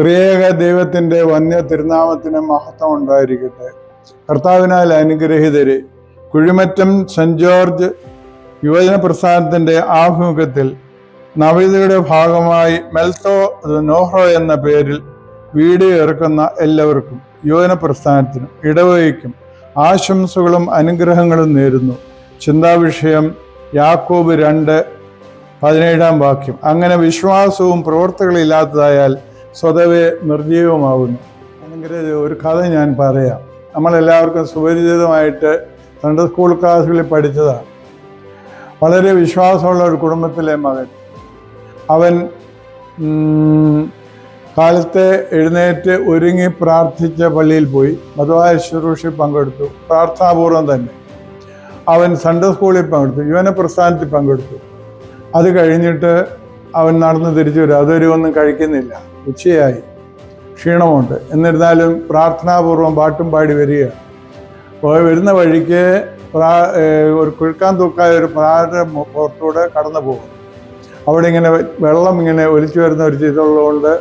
ത്രിയേക ദൈവത്തിന്റെ വന്യ തിരുനാമത്തിന് മഹത്വം ഉണ്ടായിരിക്കട്ടെ. കർത്താവിനാൽ അനുഗ്രഹീതരെ കുഴിമറ്റം സെന്റ് ജോർജ് യുവജന പ്രസ്ഥാനത്തിന്റെ ആഭിമുഖ്യത്തിൽ നവീതയുടെ ഭാഗമായി മെൽത്തോ നോഹ്റോ എന്ന പേരിൽ വീഡിയോ ഇറക്കുന്ന എല്ലാവർക്കും യുവജന പ്രസ്ഥാനത്തിനും ഇടവകയ്ക്കും ആശംസകളും അനുഗ്രഹങ്ങളും നേരുന്നു. ചിന്താവിഷയം യാക്കോബ് രണ്ട് പതിനേഴാം വാക്യം. അങ്ങനെ വിശ്വാസവും പ്രവർത്തികളില്ലാത്തതായാൽ സ്വതവേ നിർജീവമാവുന്നു. അല്ലെങ്കിൽ ഒരു കഥ ഞാൻ പറയാം. നമ്മളെല്ലാവർക്കും സുപരിചിതമായിട്ട് സൺഡേ സ്കൂൾ ക്ലാസ്സുകളിൽ പഠിച്ചതാണ്. വളരെ വിശ്വാസമുള്ള ഒരു കുടുംബത്തിലെ മകൻ. അവൻ കാലത്തെ എഴുന്നേറ്റ് ഒരുങ്ങി പ്രാർത്ഥിച്ച പള്ളിയിൽ പോയി. മതവായ ശുശ്രൂഷയിൽ പങ്കെടുത്തു. പ്രാർത്ഥനാപൂർവം തന്നെ. അവൻ സൺഡേ സ്കൂളിൽ പങ്കെടുത്തു. യുവന പ്രസ്ഥാനത്തിൽ പങ്കെടുത്തു. അത് കഴിഞ്ഞിട്ട് അവൻ നടന്ന് തിരിച്ചു വരും. അതൊരു ഒന്നും കഴിക്കുന്നില്ല. ഉച്ചയായി ക്ഷീണമുണ്ട്. എന്നിരുന്നാലും പ്രാർത്ഥനാപൂർവം പാട്ടും പാടി വരികയാണ് അപ്പോൾ വരുന്ന വഴിക്ക് പ്രാ ഒരു കുഴുക്കാൻ തൂക്കായ ഒരു പ്രാരുടെ പുറത്തൂടെ കടന്നു പോകും. അവിടെ ഇങ്ങനെ വെള്ളം ഇങ്ങനെ ഒലിച്ചു വരുന്ന ഒരു ചിത്രമുള്ളതുകൊണ്ട്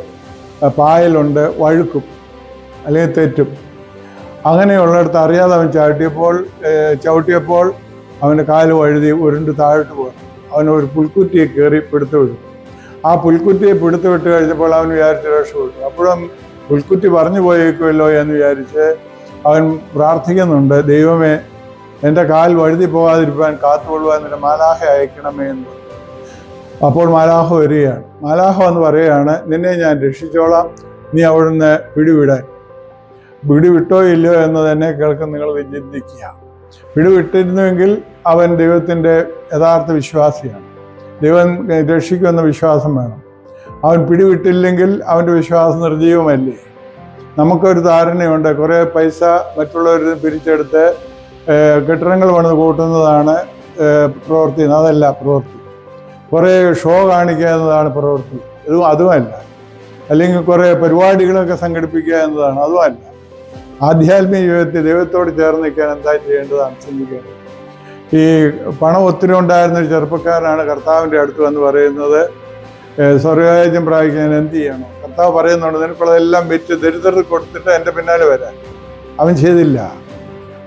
പായലുണ്ട് വഴുക്കും അല്ലെങ്കിൽ തെറ്റും. അങ്ങനെയുള്ളിടത്ത് അറിയാതെ അവൻ ചവിട്ടിയപ്പോൾ ചവിട്ടിയപ്പോൾ അവന്റെ കാൽ വഴുതി ഉരുണ്ട് താഴോട്ട് പോകും അവൻ ഒരു പുൽക്കുറ്റിയെ കയറി പിടുത്തു വിടും ആ പുൽക്കുറ്റിയെ പിടുത്തു വിട്ട് കഴിഞ്ഞപ്പോൾ അവൻ വിചാരിച്ച് രക്ഷപ്പെട്ടു അപ്പോഴും പുൽക്കുറ്റി പറഞ്ഞു പോയേക്കുമല്ലോ എന്ന് വിചാരിച്ച് അവൻ പ്രാർത്ഥിക്കുന്നുണ്ട് ദൈവമേ എന്റെ കാൽ വഴുതി പോകാതിരിക്കാൻ കാത്തുകൊള്ളുവാൻ എന്റെ മാലാഹ അയക്കണമേ എന്ന്. അപ്പോൾ മാലാഹ വരികയാണ്. മാലാഹ എന്ന് പറയുകയാണ് നിന്നെ ഞാൻ രക്ഷിച്ചോളാം നീ അവിടുന്ന് പിടിവിടാൻ. പിടിവിട്ടോ ഇല്ലയോ എന്ന് തന്നെ കേൾക്കും നിങ്ങൾ ചിന്തിക്കുക പിടിവിട്ടിരുന്നുവെങ്കിൽ അവൻ ദൈവത്തിന്റെ യഥാർത്ഥ വിശ്വാസിയാണ്. ദൈവം രക്ഷിക്കുമെന്ന വിശ്വാസം വേണം. അവൻ പിടിവിട്ടില്ലെങ്കിൽ അവന്റെ വിശ്വാസം നിർജീവമല്ലേ നമുക്കൊരു ധാരണയുണ്ട്. കുറേ പൈസ മറ്റുള്ളവരിൽ പിരിച്ചെടുത്ത് കെട്ടിടങ്ങൾ പണിത് കൂട്ടുന്നതാണ് പ്രവൃത്തി. അതല്ല പ്രവൃത്തി. കുറേ ഷോ കാണിക്കുക എന്നതാണ് പ്രവൃത്തി. ഇതും അതുമല്ല. അല്ലെങ്കിൽ കുറേ പരിപാടികളൊക്കെ സംഘടിപ്പിക്കുക എന്നതാണ്. അതുമല്ല. ആധ്യാത്മിക ജീവിതത്തിൽ ദൈവത്തോട് ചേർന്ന് നിൽക്കാൻ എന്താ ചെയ്യേണ്ടതാണ് ചിന്തിക്കേണ്ടത് ഈ പണം ഒത്തിരി ഉണ്ടായിരുന്ന ഒരു ചെറുപ്പക്കാരനാണ് കർത്താവിന്റെ അടുത്ത് എന്ന് പറയുന്നത്. സ്വർഗരാജ്യം പ്രാപിക്കാൻ എന്ത് ചെയ്യണം? കർത്താവ് പറയുന്നുണ്ട് നിനക്കുള്ളതെല്ലാം വിറ്റ് ദരിദ്രർക്ക് കൊടുത്തിട്ട് എന്റെ പിന്നാലെ വരാൻ. അവൻ ചെയ്തില്ല.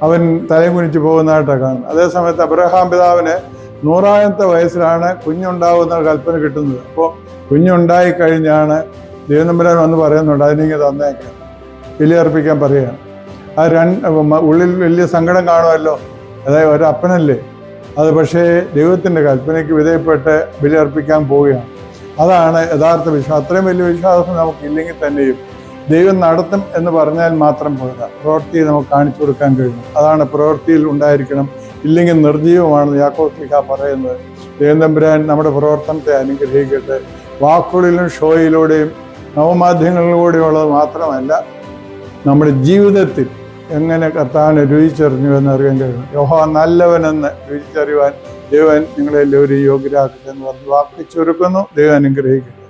അവൻ തലയും കുനിച്ച് പോകുന്നതായിട്ടാണ് കാണുന്നത്. അതേസമയത്ത് അബ്രഹാം പിതാവിന് നൂറാമത്തെ വയസ്സിലാണ് കുഞ്ഞുണ്ടാവുന്ന കൽപ്പന കിട്ടുന്നത്. അപ്പോൾ കുഞ്ഞുണ്ടായി കഴിഞ്ഞാണ് ദൈവനമ്പരാൻ വന്ന് പറയുന്നുണ്ട് അതിനെങ്കിൽ തന്നേക്കാം. ബലിയർപ്പിക്കാൻ പറയുകയാണ്. ആ രണ്ട് ഉള്ളിൽ വലിയ സങ്കടം കാണുമല്ലോ. അതായത് ഒരു അപ്പനല്ലേ അത് പക്ഷേ ദൈവത്തിന്റെ കൽപ്പനയ്ക്ക് വിധേയപ്പെട്ട് ബലിയർപ്പിക്കാൻ പോവുകയാണ്. അതാണ് യഥാർത്ഥ വിശ്വാസം. അത്രയും വലിയ വിശ്വാസം നമുക്കില്ലെങ്കിൽ തന്നെയും ദൈവം നടത്തും എന്ന് പറഞ്ഞാൽ മാത്രം പോരാ. പ്രവൃത്തി നമുക്ക് കാണിച്ചു കൊടുക്കാൻ കഴിയും. അതാണ് പ്രവൃത്തിയിൽ ഉണ്ടായിരിക്കണം. ഇല്ലെങ്കിൽ നിർജീവമാണെന്ന് യാക്കോസ്ലിഹ പറയുന്നത്. ദേവന്തമ്പുരാൻ തമ്പുരാൻ നമ്മുടെ പ്രവർത്തനത്തെ അനുഗ്രഹിക്കട്ടെ. വാക്കുകളിലും ഷോയിലൂടെയും നവമാധ്യമങ്ങളിലൂടെയുള്ളത് മാത്രമല്ല നമ്മുടെ ജീവിതത്തിൽ എങ്ങനെ കർത്താവിനെ എന്ന് എന്നറിയാൻ കഴിയും. യോഹോ നല്ലവനെന്ന് രുചിച്ചറിയുവാൻ ദൈവൻ നിങ്ങളെല്ലാവരും യോഗ്യരാക്കട്ടെ എന്ന് പറഞ്ഞ് വാക്ക് ചുരുക്കുന്നു. ദൈവം അനുഗ്രഹിക്കട്ടെ.